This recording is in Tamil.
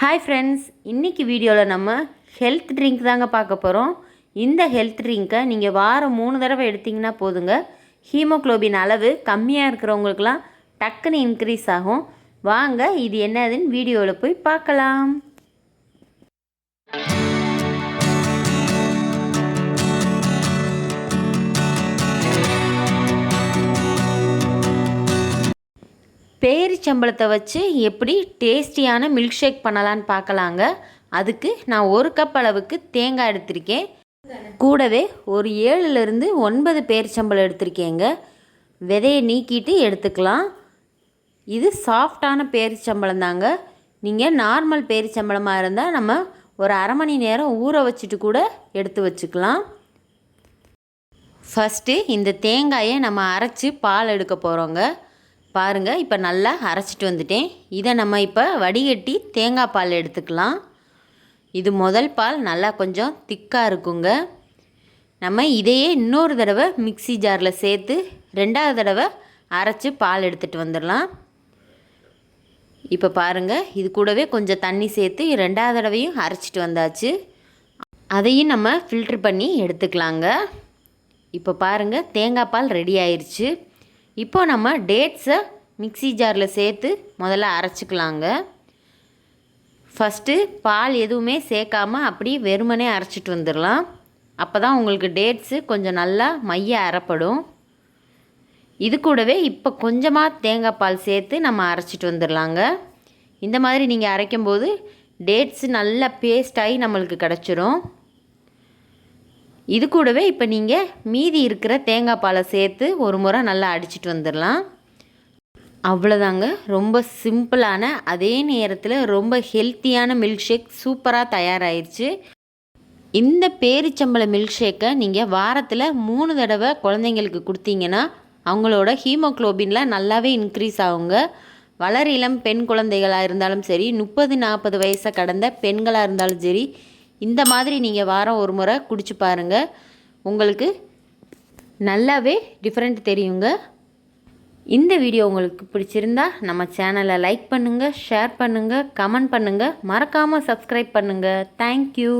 ஹாய் ஃப்ரெண்ட்ஸ் இன்றைக்கி வீடியோவில் நம்ம ஹெல்த் ட்ரிங்க் தாங்க பார்க்க போகிறோம் இந்த ஹெல்த் ட்ரிங்க்கை நீங்கள் வாரம் மூணு தடவை எடுத்திங்கன்னா போதுங்க. ஹீமோக்ளோபின் அளவு கம்மியாக இருக்கிறவங்களுக்குலாம் டக்குன்னு இன்க்ரீஸ் ஆகும். வாங்க இது என்னதுன்னு வீடியோவில் போய் பார்க்கலாம். பேரிச்சம்பளத்தை வச்சு எப்படி டேஸ்டியான மில்க் ஷேக் பண்ணலான்னு பார்க்கலாங்க. அதுக்கு நான் ஒரு கப் அளவுக்கு தேங்காய் எடுத்திருக்கேன். கூடவே ஒரு ஏழுலேருந்து ஒன்பது பேரிச்சம்பளம் எடுத்திருக்கேங்க. விதையை நீக்கிட்டு எடுத்துக்கலாம். இது சாஃப்டான பேரிச்சம்பளம் தாங்க நீங்கள் நார்மல் பேரிச்சம்பளமாக இருந்தால் நம்ம ஒரு அரை மணி நேரம் ஊற வச்சுட்டு கூட எடுத்து வச்சுக்கலாம். ஃபஸ்ட்டு இந்த தேங்காயை நம்ம அரைச்சி பால் எடுக்க போகிறோங்க பாருங்கள் இப்போ நல்லா அரைச்சிட்டு வந்துட்டேன். இதை நம்ம இப்போ வடிகட்டி தேங்காய் பால் எடுத்துக்கலாம். இது முதல் பால் நல்லா கொஞ்சம் திக்காக இருக்குங்க. நம்ம இதையே இன்னொரு தடவை மிக்சி ஜாரில் சேர்த்து ரெண்டாவது தடவை அரைச்சி பால் எடுத்துகிட்டு வந்துடலாம். இப்போ பாருங்கள் இது கூடவே கொஞ்சம் தண்ணி சேர்த்து ரெண்டாவது தடவையும் அரைச்சிட்டு வந்தாச்சு. அதையும் நம்ம ஃபில்ட்ரு பண்ணி எடுத்துக்கலாங்க. இப்போ பாருங்கள் தேங்காய் பால் ரெடி ஆயிடுச்சு இப்போ நம்ம டேட்ஸை மிக்சி ஜாரில் சேர்த்து முதல்ல அரைச்சிக்கலாங்க. ஃபஸ்ட்டு பால் எதுவுமே சேர்க்காமல் அப்படி வெறுமனே அரைச்சிட்டு வந்துடலாம். அப்போ தான் உங்களுக்கு டேட்ஸு கொஞ்சம் நல்லா மைய அரைப்படும். இது கூடவே இப்போ கொஞ்சமாக தேங்காய் பால் சேர்த்து நம்ம அரைச்சிட்டு வந்துடலாங்க. இந்த மாதிரி நீங்கள் அரைக்கும்போது டேட்ஸு நல்லா பேஸ்டாகி நம்மளுக்கு கிடச்சிரும். இது கூடவே இப்போ நீங்கள் மீதி இருக்கிற தேங்காய் பாலை சேர்த்து ஒரு முறை நல்லா அடிச்சிட்டு வந்துடலாம். அவ்வளோதாங்க ரொம்ப சிம்பிளான அதே நேரத்தில் ரொம்ப ஹெல்த்தியான மில்க் ஷேக் சூப்பராக தயாராகிடுச்சு இந்த பேரிச்சம்பள மில்க் ஷேக்கை நீங்கள் வாரத்தில் மூணு தடவை குழந்தைங்களுக்கு கொடுத்தீங்கன்னா அவங்களோட ஹீமோக்ளோபின்லாம் நல்லாவே இன்க்ரீஸ் ஆகுங்க. வளர் இளம் பெண் குழந்தைகளாக இருந்தாலும் சரி முப்பது நாற்பது வயசை கடந்த பெண்களாக இருந்தாலும் சரி இந்த மாதிரி நீங்கள் வாரம் ஒரு முறை குடிச்சு பாருங்கள் உங்களுக்கு நல்லாவே டிஃப்ரெண்ட் தெரியுங்க. இந்த வீடியோ உங்களுக்கு பிடிச்சிருந்தா நம்ம சேனலை லைக் பண்ணுங்கள் ஷேர் பண்ணுங்கள் கமெண்ட் பண்ணுங்கள் மறக்காமல் சப்ஸ்கிரைப் பண்ணுங்கள் தேங்க்யூ